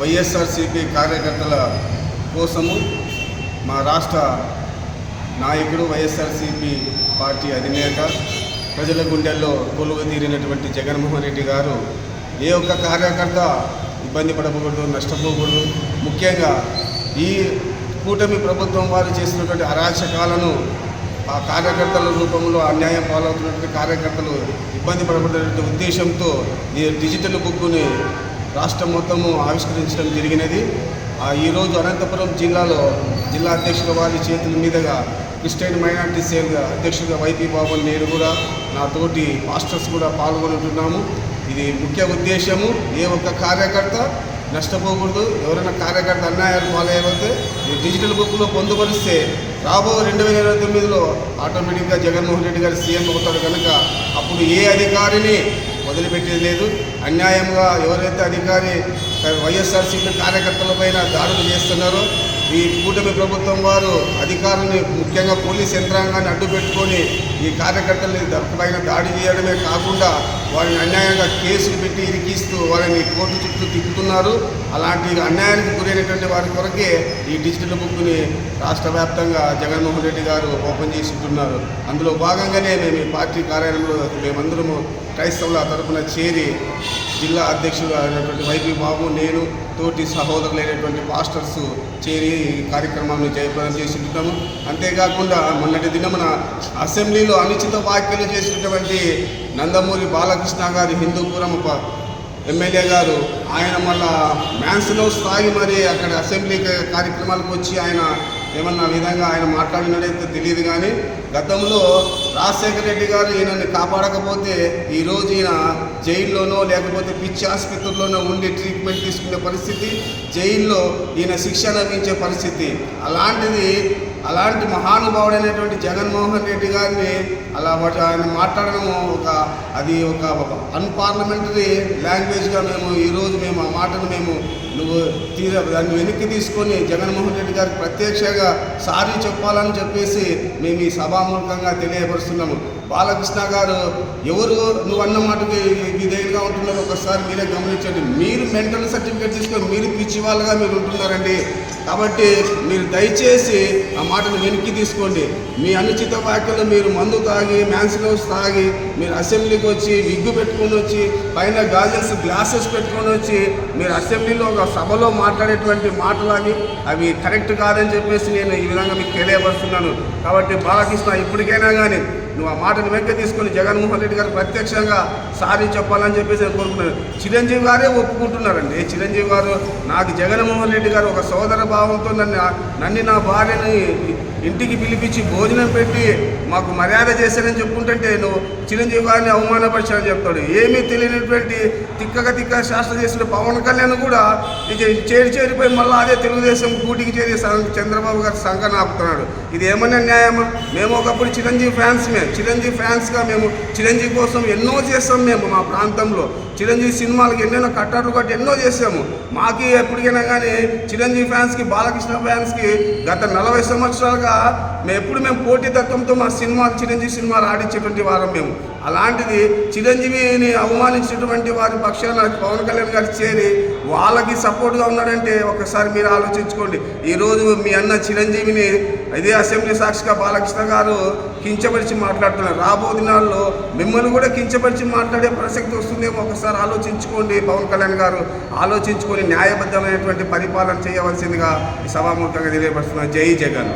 వైఎస్ఆర్సీపీ కార్యకర్తల కోసము మా రాష్ట్ర నాయకుడు వైఎస్ఆర్సీపీ పార్టీ అధినేత ప్రజల గుండెల్లో కొలువు తీరినటువంటి జగన్మోహన్ రెడ్డి గారు ఏ ఒక్క కార్యకర్త ఇబ్బంది పడకూడదు నష్టపోకూడదు. ముఖ్యంగా ఈ కూటమి ప్రభుత్వం వారు చేసినటువంటి అరాచకాలను ఆ కార్యకర్తల రూపంలో అన్యాయం పాలవుతున్నటువంటి కార్యకర్తలు ఇబ్బంది పడబడినటువంటి ఉద్దేశంతో ఈ డిజిటల్ బుక్ని రాష్ట్రం మొత్తము ఆవిష్కరించడం జరిగినది. ఆ ఈరోజు అనంతపురం జిల్లాలో జిల్లా అధ్యక్షుల వారి చేతుల మీదుగా క్రిస్టియన్ మైనార్టీ సేల్ అధ్యక్షుడిగా వైపీ బాబు నేను కూడా నా తోటి మాస్టర్స్ కూడా పాల్గొంటున్నాము ఇది ముఖ్య ఉద్దేశము. ఏ ఒక్క కార్యకర్త నష్టపోకూడదు. ఎవరైనా కార్యకర్త అన్యాయాలు పాలయ్యకపోతే ఈ డిజిటల్ బుక్లో పొందుపరిస్తే రాబో రెండు వేల ఇరవై తొమ్మిదిలో ఆటోమేటిక్గా జగన్మోహన్ రెడ్డి గారు సీఎం అవుతాడు కనుక అప్పుడు ఏ అధికారిని వదిలిపెట్టేది లేదు. అన్యాయంగా ఎవరైతే అధికారి వైఎస్ఆర్సీపీ కార్యకర్తలపైన దాడులు చేస్తున్నారో ఈ కూటమి ప్రభుత్వం వారు అధికారుల్ని ముఖ్యంగా పోలీస్ యంత్రాంగాన్ని అడ్డు పెట్టుకొని ఈ కార్యకర్తల్ని పైన దాడి చేయడమే కాకుండా వారిని అన్యాయంగా కేసులు పెట్టి ఇరికిస్తూ వారిని కోర్టు చుట్టూ తిప్పుతున్నారు. అలాంటి అన్యాయానికి గురైనటువంటి వారి కొరకే ఈ డిజిటల్ బుక్ని రాష్ట్ర వ్యాప్తంగా జగన్మోహన్ రెడ్డి గారు ఓపెన్ చేసి అందులో భాగంగానే మేము ఈ పార్టీ కార్యాలయంలో మేమందరము క్రైస్తవుల తరపున చేరి జిల్లా అధ్యక్షుడు అయినటువంటి వైపీ బాబు నేను తోటి సహోదరులైనటువంటి పాస్టర్స్ చేరి కార్యక్రమాన్ని జయప్రదం చేస్తుంటాము అంతేకాకుండా మొన్నటి దినమున అసెంబ్లీలో అనుచిత వ్యాఖ్యలు చేసినటువంటి నందమూరి బాలకృష్ణ గారి హిందూపురం ఎమ్మెల్యే గారు ఆయన మళ్ళా మ్యాన్స్లో స్థాయి మరి అక్కడ అసెంబ్లీ కార్యక్రమాలకు వచ్చి ఆయన ఏమన్నా విధంగా ఆయన మాట్లాడినట్లయితే తెలియదు కానీ గతంలో రాజశేఖర రెడ్డి గారు ఈయనని కాపాడకపోతే ఈరోజు ఈయన జైల్లోనో లేకపోతే పిచ్చి ఆసుపత్రుల్లోనో ఉండి ట్రీట్మెంట్ తీసుకునే పరిస్థితి జైల్లో ఈయన శిక్షణ లభించే పరిస్థితి. అలాంటిది అలాంటి మహానుభావుడైనటువంటి జగన్మోహన్ రెడ్డి గారిని అలా వాటి ఆయన మాట్లాడడము ఒక అది ఒక అన్పార్లమెంటరీ లాంగ్వేజ్గా మేము ఈరోజు మేము ఆ మాటను మేము నువ్వు తీర దాన్ని వెనక్కి తీసుకొని జగన్మోహన్ రెడ్డి గారికి ప్రత్యక్షంగా సారీ చెప్పాలని చెప్పేసి మేము ఈ సభాముఖంగా తెలియపరుస్తున్నాము. బాలకృష్ణ గారు ఎవరు నువ్వు అన్న మాటకి విధేయులుగా ఉంటున్నారు ఒకసారి మీరే గమనించండి. మీరు మెంటల్ సర్టిఫికేట్ తీసుకొని మీరు పిచ్చి వాళ్ళగా మీరు ఉంటున్నారండి. కాబట్టి మీరు దయచేసి ఆ మాటను వెనక్కి తీసుకోండి. మీ అనుచిత వ్యాఖ్యలు మీరు మందు తాగి మ్యాన్సిలోస్ తాగి మీరు అసెంబ్లీకి వచ్చి విగ్గు పెట్టుకొని వచ్చి పైన గాజెస్ గ్లాసెస్ పెట్టుకొని వచ్చి మీరు అసెంబ్లీలో ఒక సభలో మాట్లాడేటువంటి మాటలు అవి అవి కరెక్ట్ కాదని చెప్పేసి నేను ఈ విధంగా మీకు తెలియపరుస్తున్నాను. కాబట్టి బాలకృష్ణ ఇప్పటికైనా కానీ నువ్వు ఆ మాటను వెనక్కి తీసుకొని జగన్మోహన్ రెడ్డి గారు ప్రత్యక్షంగా సారీ చెప్పాలని చెప్పేసి నేను కోరుకున్నాను. చిరంజీవి గారే ఒప్పుకుంటున్నారండి. చిరంజీవి గారు నాకు జగన్మోహన్ రెడ్డి గారు ఒక సోదర భావంతో నన్ను నన్ను నా భార్యని ఇంటికి పిలిపించి భోజనం పెట్టి మాకు మర్యాద చేశారని చెప్పుకుంటుంటే నువ్వు చిరంజీవి గారిని అవమానపరిచారని చెప్తాడు. ఏమీ తెలియనటువంటి తిక్కగా తిక్క శాస్త్ర చేసిన పవన్ కళ్యాణ్ కూడా ఇది చేరి చేరిపోయి మళ్ళీ అదే తెలుగుదేశం కూటికి చేరి చంద్రబాబు గారి సంఘ ఆపుతున్నాడు. ఇది ఏమన్నా న్యాయమా? మేము ఒకప్పుడు చిరంజీవి ఫ్యాన్స్మే చిరంజీవి ఫ్యాన్స్గా మేము చిరంజీవి కోసం ఎన్నో చేస్తాం మేము మా ప్రాంతంలో. చిరంజీవి సినిమాలకు ఎన్నెన్నో కట్టాట్లు కట్టి ఎన్నో చేసాము మాకి ఎప్పటికైనా కానీ చిరంజీవి ఫ్యాన్స్కి బాలకృష్ణ ఫ్యాన్స్కి గత నలభై సంవత్సరాలుగా మేము ఎప్పుడు మేము పోటీతత్వంతో మా సినిమాలు చిరంజీవి సినిమాలు ఆడించేటువంటి వారం మేము. అలాంటిది చిరంజీవిని అవమానించినటువంటి వారి పక్షాన పవన్ కళ్యాణ్ గారు చేరి వాళ్ళకి సపోర్ట్గా ఉన్నాడంటే ఒకసారి మీరు ఆలోచించుకోండి. ఈరోజు మీ అన్న చిరంజీవిని ఇదే అసెంబ్లీ సాక్షిగా బాలకృష్ణ గారు కించపరిచి మాట్లాడుతున్నారు. రాబో దినాల్లో మిమ్మల్ని కూడా కించపరిచి మాట్లాడే ప్రసక్తి వస్తుందేమో ఒకసారి ఆలోచించుకోండి పవన్ కళ్యాణ్ గారు. ఆలోచించుకొని న్యాయబద్ధమైనటువంటి పరిపాలన చేయవలసిందిగా ఈ సభాముఖంగా తెలియపరుస్తున్నారు జై జగన్.